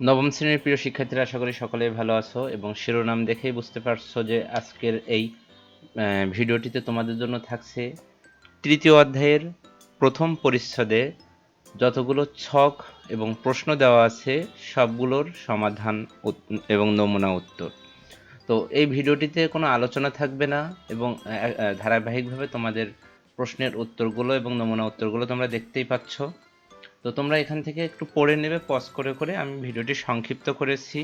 নবম শ্রেণির প্রিয় শিক্ষার্থীরা, আশা করি সকলেই ভালো আছো এবং শিরোনাম দেখেই বুঝতে পারছ যে আজকের এই ভিডিওটিতে তোমাদের জন্য থাকছে তৃতীয় অধ্যায়ের প্রথম পরিচ্ছদে যতগুলো ছক এবং প্রশ্ন দেওয়া আছে, সবগুলোর সমাধান এবং নমুনা উত্তর। তো এই ভিডিওটিতে কোনো আলোচনা থাকবে না এবং ধারাবাহিকভাবে তোমাদের প্রশ্নের উত্তরগুলো এবং নমুনা উত্তরগুলো তোমরা দেখতেই পাচ্ছ। তো তোমরা এখান থেকে একটু পড়ে নেবে পজ করে করে। আমি ভিডিওটি সংক্ষিপ্ত করেছি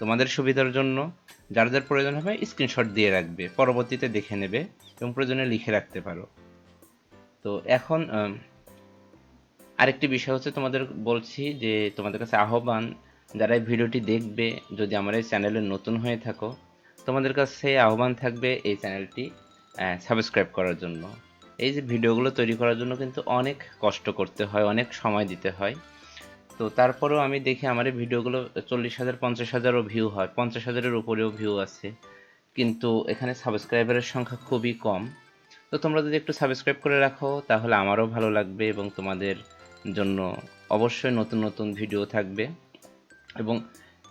তোমাদের সুবিধার জন্য। যার যার প্রয়োজন হবে স্ক্রিনশট দিয়ে রাখবে, পরবর্তীতে দেখে নেবে এবং প্রয়োজনে লিখে রাখতে পারো। তো এখন আরেকটি বিষয় হচ্ছে তোমাদের বলছি যে তোমাদের কাছে আহ্বান, যারা এই ভিডিওটি দেখবে, যদি আমার এই চ্যানেলে নতুন হয়ে থাকো, তোমাদের কাছে আহ্বান থাকবে এই চ্যানেলটি সাবস্ক্রাইব করার জন্য। এই যে ভিডিওগুলো তৈরি করার জন্য কিন্তু অনেক কষ্ট করতে হয়, অনেক সময় দিতে হয়। তো তারপরেও আমি দেখি আমার এই ভিডিওগুলো চল্লিশ হাজার, পঞ্চাশ হাজারও ভিউ হয়, পঞ্চাশ হাজারের উপরেও ভিউ আছে। কিন্তু এখানে সাবস্ক্রাইবারের সংখ্যা খুবই কম। তো তোমরা যদি একটু সাবস্ক্রাইব করে রাখো, তাহলে আমারও ভালো লাগবে এবং তোমাদের জন্য অবশ্যই নতুন নতুন ভিডিও থাকবে। এবং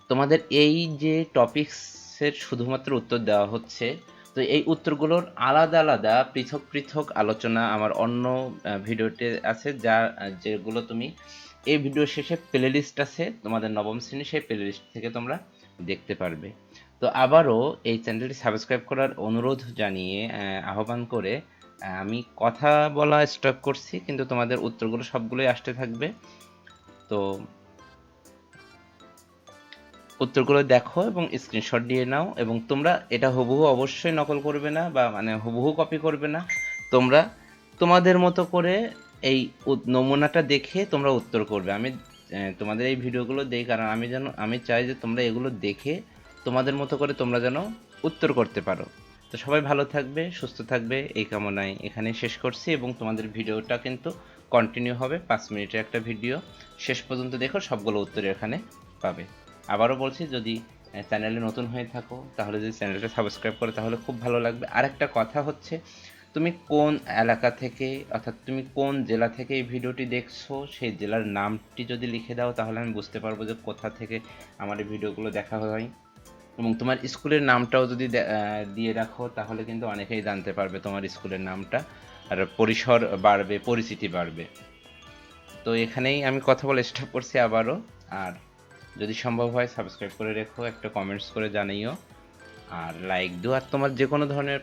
তোমাদের এই যে টপিক্সের শুধুমাত্র উত্তর দেওয়া হচ্ছে তো এই উত্তরগুলোর আলাদা আলাদা পৃথক পৃথক আলোচনা আমার অন্য ভিডিওতে আছে যা যেগুলো তুমি এই ভিডিও শেষে প্লে লিস্ট আছে, তোমাদের নবম শ্রেণি সেই প্লে লিস্ট থেকে তোমরা দেখতে পারবে। তো আবারও এই চ্যানেলটি সাবস্ক্রাইব করার অনুরোধ জানিয়ে আহ্বান করে আমি কথা বলা স্টপ করছি, কিন্তু তোমাদের উত্তরগুলো সবগুলোই আসতে থাকবে। তো উত্তরগুলো দেখো এবং স্ক্রিনশট দিয়ে নাও এবং তোমরা এটা হুবহু অবশ্যই নকল করবে না বা মানে হুবহু কপি করবে না। তোমরা তোমাদের মতো করে এই নমুনাটা দেখে তোমরা উত্তর করবে। আমি তোমাদের এই ভিডিওগুলো দেই কারণ আমি যেন, আমি চাই যে তোমরা এগুলো দেখে তোমাদের মতো করে তোমরা যেন উত্তর করতে পারো। তো সবাই ভালো থাকবে, সুস্থ থাকবে, এই কামনায় এখানে শেষ করছি এবং তোমাদের ভিডিওটা কিন্তু কন্টিনিউ হবে পাঁচ মিনিটের একটা ভিডিও। শেষ পর্যন্ত দেখো সবগুলো উত্তর এখানে পাবে। আবারও বলছি, যদি চ্যানেলে নতুন হয়ে থাকো, তাহলে যদি চ্যানেলটা সাবস্ক্রাইব করো, তাহলে খুব ভালো লাগবে। আর একটা কথা হচ্ছে, তুমি কোন এলাকা থেকে, অর্থাৎ তুমি কোন জেলা থেকে এই ভিডিওটি দেখছ, সেই জেলার নামটি যদি লিখে দাও, তাহলে আমি বুঝতে পারব যে কোথা থেকে আমার এই ভিডিওগুলো দেখা হয়। এবং তোমার স্কুলের নামটাও যদি দিয়ে রাখো, তাহলে কিন্তু অনেকেই জানতে পারবে তোমার স্কুলের নামটা। আর পরিসর বাড়বে, পরিচিতি বাড়বে। তো এখানেই আমি কথা বলে স্টপ করছি আবারও। আর যদি সম্ভব হয় সাবস্ক্রাইব করে রেখো, একটা কমেন্টস করে জানিও আর লাইক দিও। আর তোমার যে কোনো ধরনের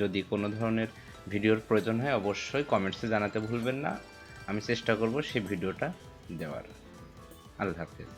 যদি কোনো ধরনের ভিডিওর প্রয়োজন হয়, অবশ্যই কমেন্টসে জানাতে ভুলবেন না। আমি চেষ্টা করব সেই ভিডিওটা দেওয়ার। আল্লাহ হাফেজ।